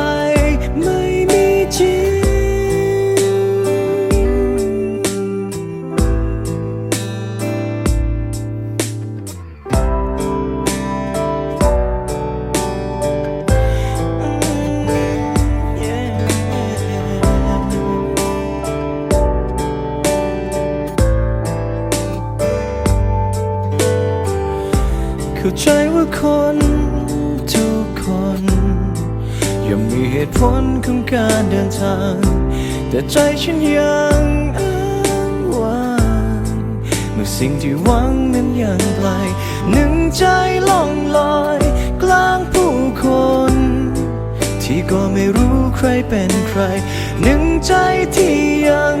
ไเข้าใจว่าคนทุกคนย่อมมีเหตุผลของการเดินทาง แต่ใจฉันยังอ้างว้างเมื่อสิ่งที่หวังนั้นยังไกลหนึ่งใจล่องลอยกลางผู้คน ที่ก็ไม่รู้ใครเป็นใคร หนึ่งใจที่ยัง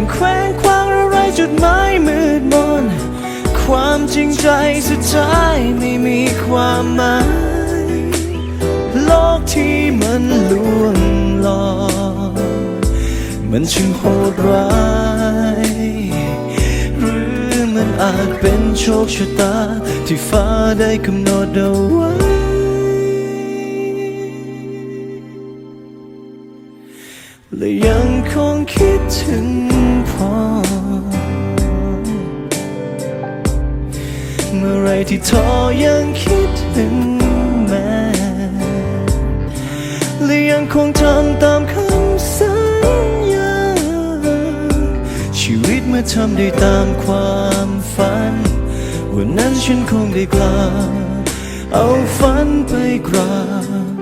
ยังแขวงคว้างอะไรจุดหมายมืดมน ความจริงใจสุดท้ายไม่มีความหมาย โลกที่มันลวงหลอกมันช่างโหดร้ายหรือมันอาจเป็นโชคชะตาที่ฟ้าได้กำหนดเอาไว้ และยังคงคิดถึงพ่อ เมื่อไรที่ท้อยังคิดถึงแม่และยังคงทำตามคำสัญญา ชีวิตเมื่อทำได้ตามความฝัน วันนั้นฉันคงได้กล่าเอาฝันไปกราบ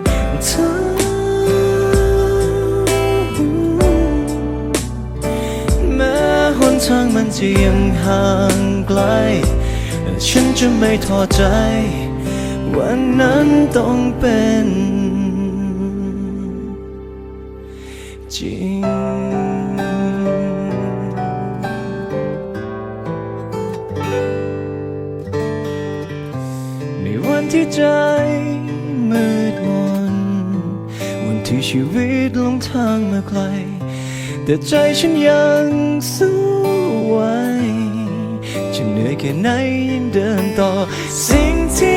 ทางมันจะยังห่างไกลฉันจะไม่ท้อใจ วันนั้นต้องเป็นจริงในวันที่ใจมืดมนวันที่ชีวิตลงทางมาไกล แต่ใจฉันยังสู้ไหวจะเหนื่อยแค่ไหนยังเดินต่อสิ่งที่